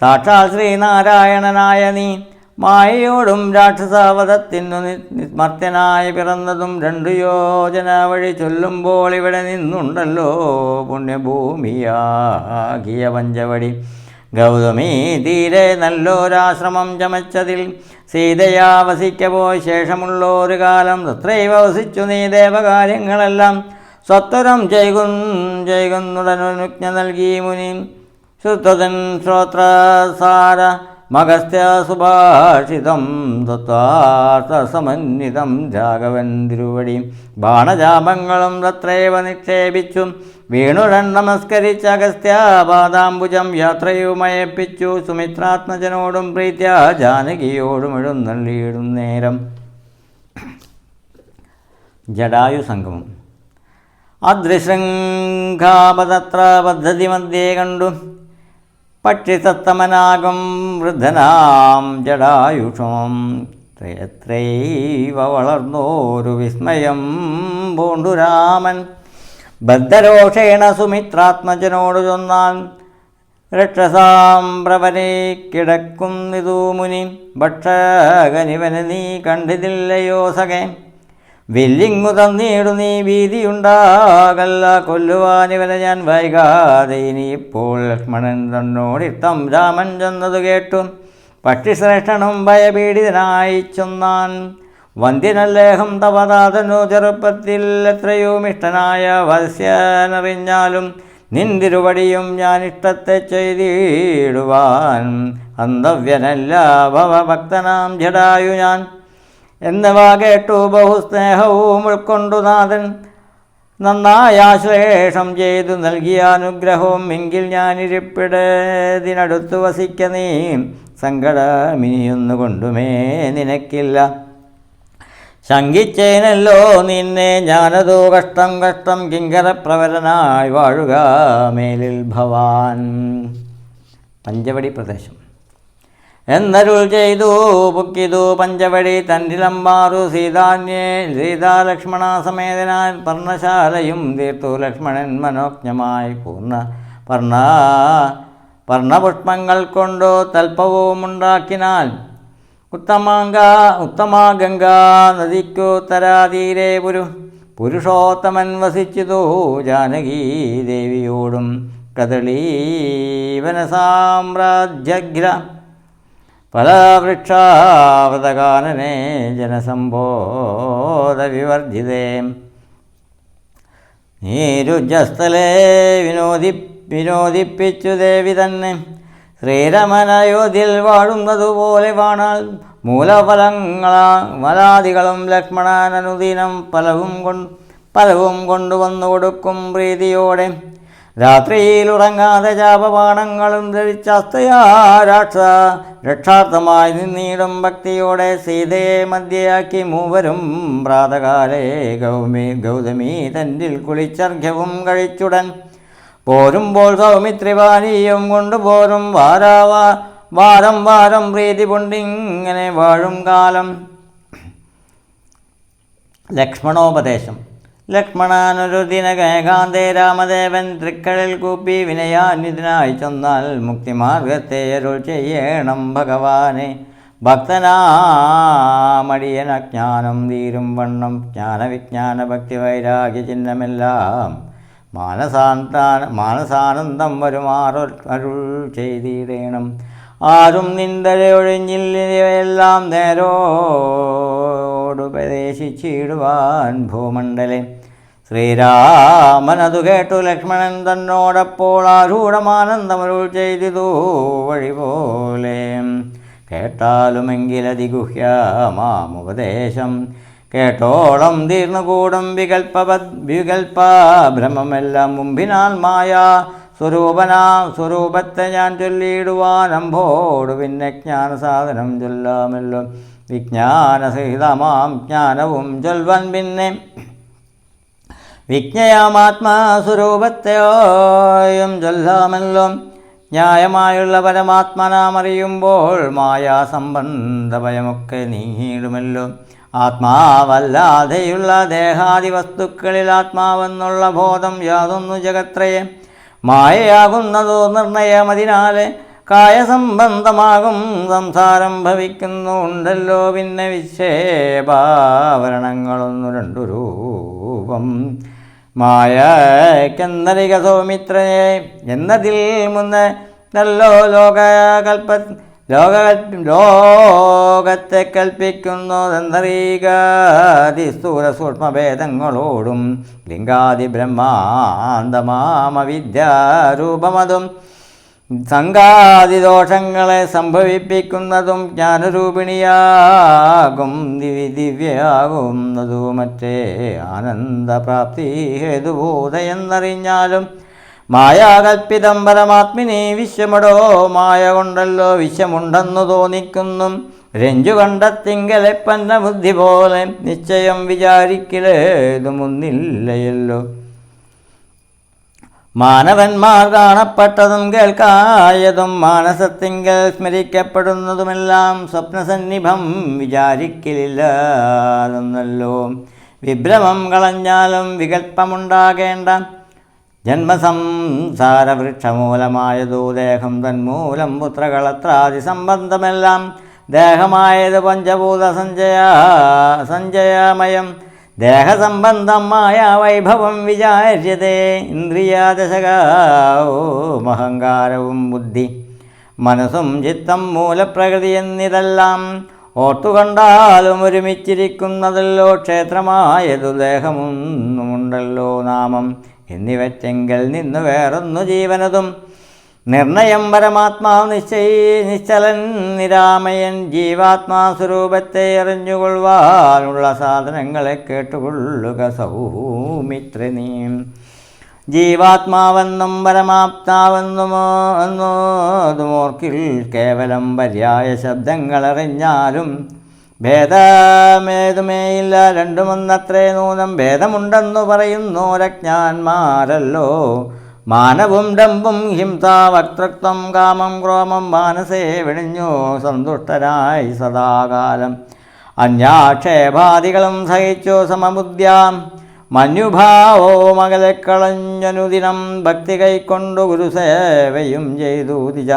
സാക്ഷാൽ ശ്രീനാരായണനായ നീ. മായയോടും രാക്ഷസാവധത്തിനു നിസ്മർത്യനായി പിറന്നതും രണ്ടു യോജന വഴി ചൊല്ലുമ്പോൾ ഇവിടെ നിന്നുണ്ടല്ലോ പുണ്യഭൂമിയാകിയ പഞ്ചവടി. ഗൗതമി തീരെ നല്ലൊരാശ്രമം ചമച്ചതിൽ സീതയാ വസിക്കപോയി ശേഷമുള്ളൊരു കാലം. തത്രൈവ വസിച്ചു നീ ദേവകാര്യങ്ങളെല്ലാം സ്വത്വരം ചെയ്യുന്നുടനുജ്ഞ നൽകി മുനി. ശ്രുതൻ ശ്രോത്രസാര മകസ്ഥുഭാഷിതം ദത്താർത്ഥസമന്വിതം രാഘവൻ തിരുവടി. ബാണജാപങ്ങളും തത്രൈവ നിക്ഷേപിച്ചു. വീണുടൻ നമസ്കരിച്ച അഗസ്ത്യാപാദാംബുജം യാത്രയുമയപ്പിച്ചു സുമിത്രാത്മജനോടും പ്രീത്യ ജാനകിയോടും എഴുന്നള്ളിയിടും നേരം. ജടായു സംഗമം അദൃശൃംഖാപതത്ര പദ്ധതി മധ്യേ കണ്ടു. പക്ഷിസത്തമനാകം വൃദ്ധനാം ജടായുഷം. എത്രൈവ വളർന്നോരു വിസ്മയം പൂണ്ടുരാമൻ ബദ്ധരോഷേണ സുമിത്രാത്മജനോട് ചൊന്നാൻ. രക്ഷസാം പ്രവനെ കിടക്കുന്നിതു മുനി. ഭക്ഷകനിവന് നീ കണ്ടിതില്ലയോ സഖേ. വില്ലിങ്ങു തന്നീടു നീ ഭീതിയുണ്ടാകല്ല. കൊല്ലുവാനിവനെ ഞാൻ വൈകാതെ. ഇനിയിപ്പോൾ ലക്ഷ്മണൻ തന്നോടിത്തം രാമൻ ചെന്നതു കേട്ടു. പക്ഷിശ്രേഷ്ഠനും ഭയപീഡിതനായി ചെന്നാൻ. വന്ധ്യനല്ലേഹം തവതാതനു ചെറുപ്പത്തിൽ എത്രയും ഇഷ്ടനായ വത്സ്യനറിഞ്ഞാലും നിന്തിരുവടിയും ഞാൻ ഇഷ്ടത്തെ ചെയ്തിടുവാൻ. അന്തവ്യനല്ല ഭവഭക്തനാം ജടായു ഞാൻ. എന്നിവ കേട്ടു ബഹുസ്നേഹവും ഉൾക്കൊണ്ടു നാഥൻ. നന്നായ ആശ്ലേഷം ചെയ്തു നൽകിയ അനുഗ്രഹവും എങ്കിൽ ഞാൻ ഇരിപ്പിടതിനടുത്ത് വസിക്ക നീ. സങ്കടമിനിയൊന്നു കൊണ്ടുമേ നിനക്കില്ല. ശങ്കിച്ചേനല്ലോ നിന്നെ ഞാനതോ കഷ്ടം കഷ്ടം കിങ്കരപ്രവരനായി വാഴുക മേലിൽ ഭവാൻ. പഞ്ചവടി പ്രദേശം. എന്നരുൾ ചെയ്തു പൊക്കിതു പഞ്ചവടി തന്നിലമ്പാറു സീതാന്യേ സീതാലക്ഷ്മണ സമേതനാൽ പർണശാലയും തീർത്തു ലക്ഷ്മണൻ മനോജ്ഞമായി പൂർണ പർണ പർണപുഷ്പങ്ങൾ കൊണ്ടു തൽപ്പവും ഉണ്ടാക്കിനാൽ ഉത്തമാങ്ക ഉത്തമാഗംഗാ നദിക്കു തരാതീരെ പുരു പുരുഷോത്തമൻ വസിച്ചതു ജാനകീ ദേവിയോടും കദളീവന സാമ്രാജ്യഗ്ര ഫലവൃക്ഷാവതകാനനെ ജനസംബോധവിവർജിതേ. നീരുജസ്ഥലേ വിനോദി വിനോദിപ്പിച്ചു ദേവി തന്നെ. ശ്രീരമനയോധ്യയിൽ വാഴുന്നതുപോലെ വാണാൽ മൂലഫലങ്ങളാ മലാദികളും ലക്ഷ്മണനുദിനം പലവും കൊണ്ട് പലവും കൊണ്ടുവന്നു കൊടുക്കും പ്രീതിയോടെ. രാത്രിയിൽ ഉറങ്ങാതെ ജാപപാണങ്ങളും ധരിച്ചസ്തയാ രാക്ഷ രക്ഷാർത്ഥമായി നിന്നീടും ഭക്തിയോടെ സീതയെ മധ്യയാക്കി മൂവരും പ്രാതകാലേ ഗൗമി ഗൗതമി തന്നിൽ കുളിച്ചർഘ്യവും കഴിച്ചുടൻ പോരുമ്പോൾ സൗമിത്രിവാനിയും കൊണ്ടുപോരും. വാരാവാ വാരം വാരം പ്രീതി കൊണ്ടിങ്ങനെ വാഴും കാലം. ലക്ഷ്മണോപദേശം. ലക്ഷ്മണനൊരു ദിനകേകാന്തേ രാമദേവൻ തൃക്കളിൽ കൂപ്പി വിനയാന്വിതനായി ചെന്നാൽ മുക്തിമാർഗത്തെ അരുൾ ചെയ്യണം ഭഗവാനെ. ഭക്തനാമടിയൻ അജ്ഞാനം തീരും വണ്ണം ജ്ഞാനവിജ്ഞാന ഭക്തി വൈരാഗ്യ ചിഹ്നമെല്ലാം മാനസാന്താന മാനസാനന്ദം വരുമാറു അരുൾ ചെയ്തിടേണം. ആരും നിന്ദരെ ഒഴിഞ്ഞില്ലവയെല്ലാം നേരോടുപദേശിച്ചിടുവാൻ ഭൂമണ്ഡലെ. ശ്രീരാമനതു കേട്ടു ലക്ഷ്മണൻ തന്നോടപ്പോൾ ആരൂഢമാനന്ദമരുൾ ചെയ്തിതു വഴി പോലെ കേട്ടാലുമെങ്കിലതിഗുഹ്യമാമുപദേശം കേട്ടോളം തീർന്നുകൂടും വികൽപ്പ വികൽപ്പ ഭ്രമമെല്ലാം മുമ്പിനാൽ മായ. സ്വരൂപനാ സ്വരൂപത്തെ ഞാൻ ചൊല്ലിയിടുവാൻ അമ്പോട് പിന്നെ ജ്ഞാനസാധനം ചൊല്ലാമല്ലോ. വിജ്ഞാനസഹിതമാം ജ്ഞാനവും ചൊൽവൻ പിന്നെ. വിജ്ഞയാമാത്മാസ്വരൂപത്തെയോയും ചൊല്ലാമല്ലോ. ന്യായമായുള്ള പരമാത്മനാമറിയുമ്പോൾ മായാസംബന്ധഭയമൊക്കെ നീങ്ങിയിടുമല്ലോ ആത്മാവല്ലാതെയുള്ള ദേഹാദി വസ്തുക്കളിൽ ആത്മാവെന്നുള്ള ബോധം യാതൊന്നു ജഗത്രയെ മായയാകുന്നതോ നിർണയമതിനാലെ കായസംബന്ധമാകും സംസാരം ഭവിക്കുന്നുണ്ടല്ലോ പിന്നെ വിക്ഷേപാവരണങ്ങളൊന്നു രണ്ടു രൂപം. മായക്കെന്നരിക സൗമിത്രയെ എന്നതിൽ മുന്ന് നല്ലോ ലോകകൽപ്പ ലോക ലോകത്തെ കൽപ്പിക്കുന്നതെന്നറിയുക സ്ഥൂല സൂക്ഷ്മഭേദങ്ങളോടും ലിംഗാതി ബ്രഹ്മാന്തമാമ വിദ്യാരൂപമതും സംഘാതിദോഷങ്ങളെ സംഭവിപ്പിക്കുന്നതും ജ്ഞാനരൂപിണിയാകും ദിവി ദിവ്യയാകുന്നതു മറ്റേ ആനന്ദപ്രാപ്തി ഹേതുബോധയെന്നറിഞ്ഞാലും മായാകൽപ്പിതം പരമാത്മിനി വിശ്വമടോ മായ കൊണ്ടല്ലോ വിശ്വമുണ്ടെന്നു തോന്നിക്കുന്നു. രഞ്ജു കണ്ടത്തിങ്കലെ പന്ന ബുദ്ധി പോലെ നിശ്ചയം വിചാരിക്കലേതുമൊന്നില്ലയല്ലോ മാനവന്മാർ കാണപ്പെട്ടതും കേൾക്കായതും മാനസത്തിങ്കൽ സ്മരിക്കപ്പെടുന്നതുമെല്ലാം സ്വപ്നസന്നിഭം വിചാരിക്കലില്ലാതെന്നല്ലോ. വിഭ്രമം കളഞ്ഞാലും വികല്പമുണ്ടാകേണ്ട ജന്മസംസാരവൃക്ഷമൂലമായതു ദേഹം തന്മൂലം പുത്രകളത്രാദി സംബന്ധമെല്ലാം ദേഹമായത് പഞ്ചഭൂത സഞ്ചയ സഞ്ചയമയം ദേഹസംബന്ധമായ വൈഭവം വിചാര്യതേ ഇന്ദ്രിയാദശകാവും അഹങ്കാരവും ബുദ്ധി മനസ്സും ചിത്തം മൂലപ്രകൃതി എന്നിതെല്ലാം ഓർത്തുകണ്ടാലും ഒരുമിച്ചിരിക്കുന്നതല്ലോ ക്ഷേത്രമായതു ദേഹമൊന്നുമുണ്ടല്ലോ നാമം. എന്നിവറ്റെങ്കിൽ നിന്ന് വേറൊന്നു ജീവനതും നിർണയം പരമാത്മാവ് നിശ്ചയി നിശ്ചലൻ നിരാമയൻ ജീവാത്മാ സ്വരൂപത്തെ അറിഞ്ഞുകൊള്ളുവാനുള്ള സാധനങ്ങളെ കേട്ടുകൊള്ളുക സൗമിത്ര നീ. ജീവാത്മാവെന്നും പരമാത്മാവെന്നുമോ എന്നോതുമോർക്കിൽ കേവലം പര്യായ ശബ്ദങ്ങളറിഞ്ഞാലും ഭേദമേതുമേയില്ല. രണ്ടുമൊന്നത്രേ നൂനം ഭേദമുണ്ടെന്നു പറയുന്നോരജ്ഞാന്മാരല്ലോ. മാനവും ഡമ്പും ഹിംസാവക്തൃക്തം കാമം ക്രോമം മാനസേ വിണിഞ്ഞു സന്തുഷ്ടരായി സദാകാലം. അന്യാക്ഷേപാദികളും സഹിച്ചു സമബുദ്ധ്യാം. മഞ്ഞുഭാവോ മകലെ കളഞ്ഞനുദിനം ഭക്തി കൈക്കൊണ്ടു ഗുരുസേവയും ചെയ്തു തിജ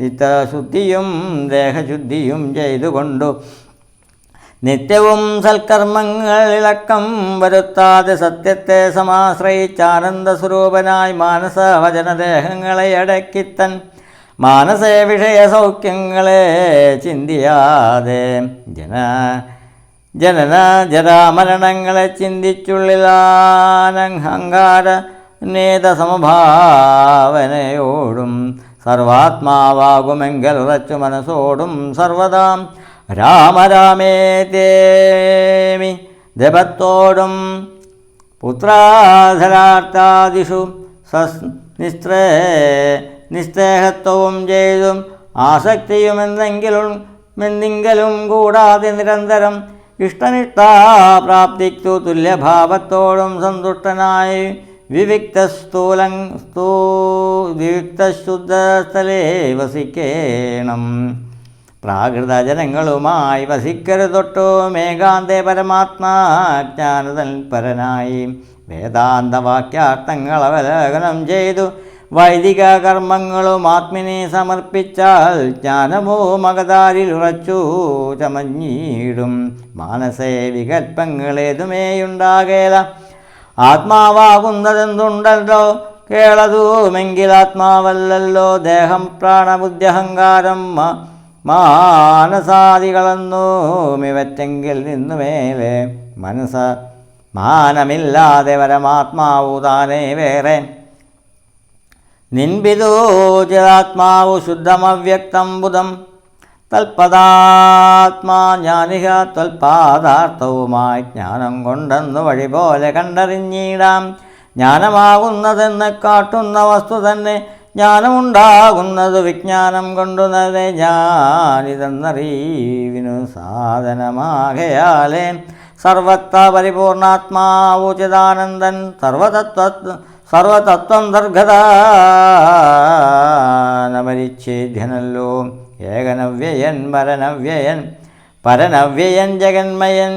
നിത്യശുദ്ധിയും ദേഹശുദ്ധിയും ചെയ്തുകൊണ്ടു നിത്യവും സൽക്കർമ്മങ്ങളിളക്കം വരുത്താതെ സത്യത്തെ സമാശ്രയിച്ചാനന്ദസ്വരൂപനായി മാനസവചനദേഹങ്ങളെ അടക്കിത്തൻ മാനസേ വിഷയ സൗഖ്യങ്ങളെ ചിന്തിയാതെ ജന ജനന ജരാമരണങ്ങളെ ചിന്തിച്ചുള്ളിലാനഹങ്കാര നേത സമഭാവനയോടും സർവാത്മാവാകുമെങ്കിൽ ഉറച്ചു മനസ്സോടും സർവദാം രാമരാമേതേമി ജപത്തോടും പുത്രാധരാർത്ഥാദിഷു സസ് നിസ്ത്രേ നിസ്തേഹത്വവും ചെയ്തും ആസക്തിയും എന്തെങ്കിലും എന്തെങ്കിലും കൂടാതെ നിരന്തരം ഇഷ്ടനിഷ്ടാപ്രാപ്തിക്കു തുല്യഭാവത്തോടും സന്തുഷ്ടനായി വിവിക്ത വിവിക്തസ്ഥൂലം സ്തൂ വിവിക്തശുദ്ധസ്ഥലേ വസിക്കേണം. പ്രാകൃതജനങ്ങളുമായി വസിക്കരുതൊട്ടു മേഘാന്തേ പരമാത്മാജ്ഞാനതൽപരനായി വേദാന്തവാക്യാർത്ഥങ്ങൾ അവലോകനം ചെയ്തു. വൈദിക കർമ്മങ്ങളും ആത്മിനെ സമർപ്പിച്ചാൽ ജ്ഞാനമോ മകതാരിൽ ഉറച്ചു ചമഞ്ഞീടും. മാനസേ വികൽപ്പങ്ങളേതുമേയുണ്ടാകേല. ആത്മാവാകുന്നതെന്തുണ്ടല്ലോ? കേളതുമെങ്കിൽ ആത്മാവല്ലല്ലോ. ദേഹം പ്രാണബുദ്ധ്യഹങ്കാരം മാനസാദികളെന്നും നിന്നു മേലെ മനസ്സ മാനമില്ലാതെ പരമാത്മാവു താനേ വേറെ. നിൻപിതോചിതാത്മാവു ശുദ്ധമവ്യക്തം ബുധം. തൽപദാത്മാ ജ്ഞാനിക തൽപാദാർത്ഥവുമായി ജ്ഞാനം കൊണ്ടെന്നു വഴി പോലെ കണ്ടറിഞ്ഞിടാം. ജ്ഞാനമാകുന്നതെന്ന് കാട്ടുന്ന വസ്തു തന്നെ ജ്ഞാനമുണ്ടാകുന്നത് വിജ്ഞാനം കൊണ്ടു തന്നെ ഞാനിതെന്നറിവിനു സാധനമാകയാലേ. സർവത്ത പരിപൂർണാത്മാവുചിതാനന്ദൻ സർവതത്വ സർവതത്വം ദർഘദാനപരിച്ഛേദ്യനല്ലോ ഏകനവ്യയൻ മരനവ്യയൻ പരനവ്യയൻ ജഗന്മയൻ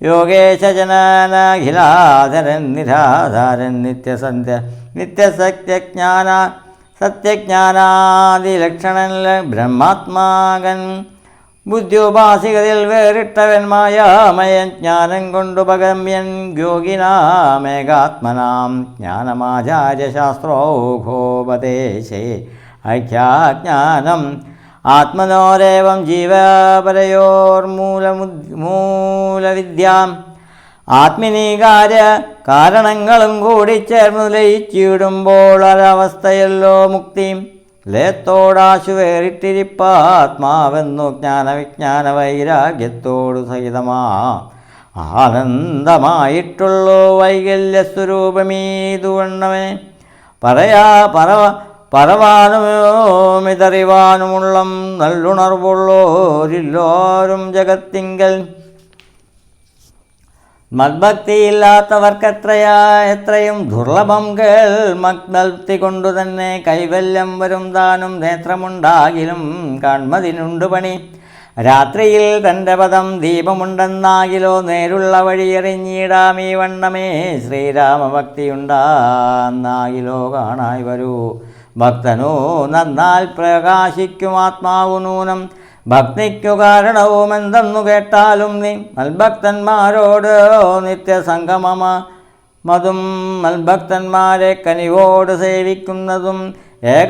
യോഗേശജനാനഖിലാധരൻ നിരാധാരൻ നിത്യസന്ധ്യ നിത്യസത്യജ്ഞാന സത്യജ്ഞാനാദിലക്ഷണൻ ബ്രഹ്മാത്മാകൻ ബുദ്ധ്യോപാസികതയിൽ വേറിട്ടവൻ മായാമയൻ ജ്ഞാനം കൊണ്ടുപകമ്യൻ യോഗിനാമേകാത്മനാം ജ്ഞാനമാചാര്യശാസ്ത്രോഘോപദേശേ അഖ്യാജ്ഞാനം ആത്മനോരേവം ജീവപരയോർമൂലമു മൂലവിദ്യാം ആത്മിനീകാര്യ കാരണങ്ങളും കൂടി ചേർന്ന് ലയിച്ചിടുമ്പോൾ ഒരവസ്ഥയല്ലോ മുക്തി. ലയത്തോടാശു വേറിട്ടിരിപ്പാത്മാവെന്നു ജ്ഞാനവിജ്ഞാന വൈരാഗ്യത്തോടു സഹിതമാ ആനന്ദമായിട്ടുള്ളോ വൈകല്യസ്വരൂപമീതുവണ്ണവനെ പറയാ പറവ പറവാനുമിതറിവാനുമുള്ളം നല്ലുണർവുള്ളോരില്ലോരും ജഗത്തിങ്കൽ മദ്ഭക്തിയില്ലാത്തവർക്കെത്രയാ എത്രയും ദുർലഭം കേൾ മഗ്ഭക്തി കൊണ്ടു തന്നെ കൈവല്യം വരും താനും നേത്രമുണ്ടാകിലും കാൺമതിനുണ്ട് പണി. രാത്രിയിൽ തന്റെ പദം ദീപമുണ്ടെന്നാകിലോ നേരുള്ള വഴിയെറിഞ്ഞിടാമീ വണ്ണമേ. ശ്രീരാമഭക്തിയുണ്ടാന്നാകിലോ കാണായി വരൂ. ഭക്തനോ നന്നാൽ പ്രകാശിക്കും ആത്മാവു നൂനം. ഭക്തിക്കു കാരണവും എന്തെന്നു കേട്ടാലും നീ മൽഭക്തന്മാരോട് നിത്യസംഗമമ. മതും മൽഭക്തന്മാരെ കനിവോട് സേവിക്കുന്നതും ഏക